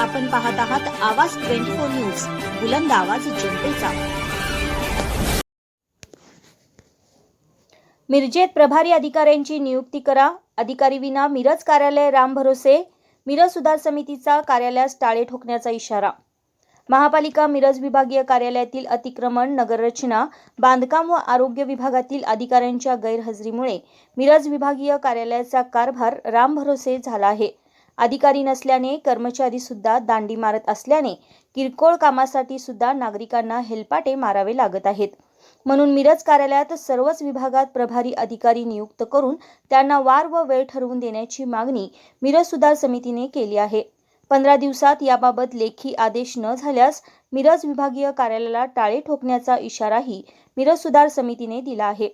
आपण पाहत आहात आवाज ट्वेंटी फोर न्यूज बुलंद आवाज जनतेचा. मिरजेत प्रभारी अधिकाऱ्यांची नियुक्ती करा. अधिकारी विना मिरज कार्यालय राम भरोसे. मिरज सुधार समितीचा कार्यालयास टाळे ठोकण्याचा इशारा. महापालिका मिरज विभागीय कार्यालयातील अतिक्रमण नगररचना बांधकाम व आरोग्य विभागातील अधिकाऱ्यांच्या गैरहजेरीमुळे मिरज विभागीय कार्यालयाचा कारभार राम भरोसे झाला आहे. अधिकारी नसल्याने कर्मचारी सुद्धा दांडी मारत असल्याने किरकोळ कामासाठी सुद्धा नागरिकांना हेलपाटे मारावे लागत आहेत. म्हणून मिरज कार्यालयात सर्वच विभागात प्रभारी अधिकारी नियुक्त करून त्यांना वार व वेळ ठरवून देण्याची मागणी मिरज सुधार समितीने केली आहे. पंधरा दिवसात याबाबत लेखी आदेश न झाल्यास मिरज विभागीय कार्यालयाला टाळे ठोकण्याचा इशाराही मिरज सुधार समितीने दिला आहे.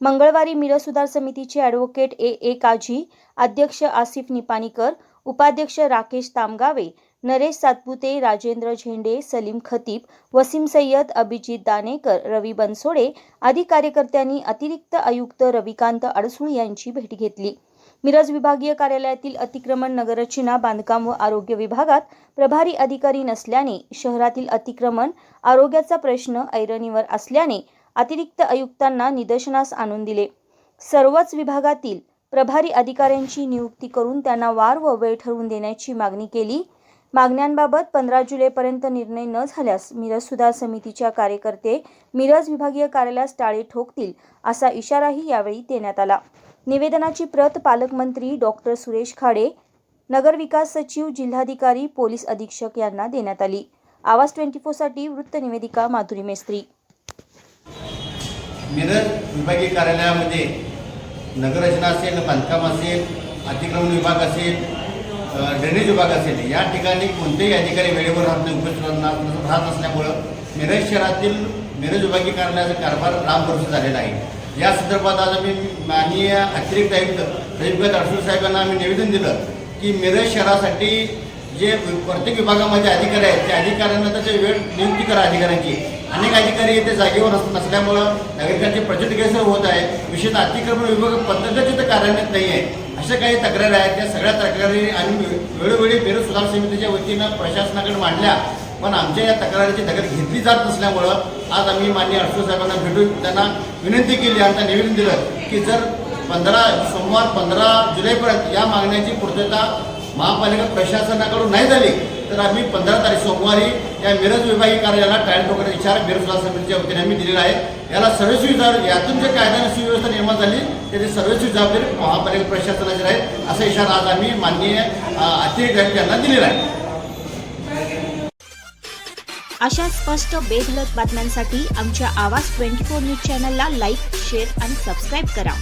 मंगळवारी मिरज सुधार समितीचे ॲडव्होकेट ए ए काझी अध्यक्ष आसिफ निपाणीकर उपाध्यक्ष राकेश तामगावे नरेश सातपुते राजेंद्र झेंडे सलीम खतीब वसीम सय्यद अभिजित दानेकर रवी बनसोडे आदी कार्यकर्त्यांनी अतिरिक्त आयुक्त रविकांत अडसूळ यांची भेट घेतली. मिरज विभागीय कार्यालयातील अतिक्रमण नगररचना बांधकाम व आरोग्य विभागात प्रभारी अधिकारी नसल्याने शहरातील अतिक्रमण आरोग्याचा प्रश्न ऐरणीवर असल्याने अतिरिक्त आयुक्तांना निदर्शनास आणून दिले. सर्वच विभागातील प्रभारी अधिकाऱ्यांची नियुक्ती करून त्यांना वार व वेळ ठरवून देण्याची मागणी केली. मागण्यांबाबत पंधरा जुलैपर्यंत निर्णय न झाल्यास मिरज सुधार समितीच्या कार्यकर्ते मिरज विभागीय कार्यालयास टाळे ठोकतील असा इशाराही यावेळी देण्यात आला. निवेदनाची प्रत पालकमंत्री डॉक्टर सुरेश खाडे नगरविकास सचिव जिल्हाधिकारी पोलीस अधीक्षक यांना देण्यात आली. आवाज ट्वेंटी फोरसाठी वृत्तनिवेदिका माधुरी मेस्त्री. मिरज विभागीय कार्यालयामध्ये नगररचना असेल बांधकाम असेल अतिक्रमण विभाग असेल ड्रेनेज विभाग असेल या ठिकाणी कोणतेही अधिकारी वेळेवर राहत नाही उपस्थित राहत असल्यामुळं नसल्यामुळं मिरज शहरातील मिरज विभागीय कार्यालयाचा कारभार रामभरोसे झालेला आहे. या संदर्भात आज आम्ही माननीय अतिरिक्त आयुक्त प्रदीपगत अडसूळ साहेबांना आम्ही निवेदन दिलं की मिरज शहरासाठी जे प्रत्येक विभागामध्ये अधिकारी आहेत त्या अधिकाऱ्यांना त्याची वेळ नियुक्ती करा अधिकाऱ्यांची. अनेक अधिकारी येथे जागेवर नसल्यामुळं नागरिकांचे प्रचंड गैरसोय होत आहे विशेषतः अतिक्रमण विभाग पद्धतीचं तर कार्यान्वित नाही आहे. अशा काही तक्रारी आहेत. त्या सगळ्या तक्रारी आम्ही वेळोवेळी बेरोज सुधार समितीच्या वतीनं प्रशासनाकडे मांडल्या पण आमच्या या तक्रारीची दखल घेतली जात नसल्यामुळं आज आम्ही मान्य अडसूळ साहेबांना भेटून त्यांना विनंती केली आणि त्यांना निवेदन दिलं की जर पंधरा सोमवार पंधरा जुलैपर्यंत या मागण्याची पूर्तता महापालिका प्रशासनाकडून नाही झाली तर आम्ही पंधरा तारीख सोमवारी या मिरज विभागीय कार्यालयाला टाळी ठोकण्याचा इशारा मिरज समितीच्या वतीने आम्ही दिलेला आहे. याला सर्वस्वी जबाबदारी यातून जे कायद्याने सुव्यवस्था निर्माण झाली त्याची सर्वस्वी जबाबदारी महापालिका प्रशासनाची राहील असा इशारा आज आम्ही माननीय अतिरिक्त यांना दिलेला आहे. अशा स्पष्ट बेधडक बातम्यांसाठी आमच्या आवाज ट्वेंटी फोर न्यूज चॅनलला लाईक शेअर आणि सबस्क्राईब करा.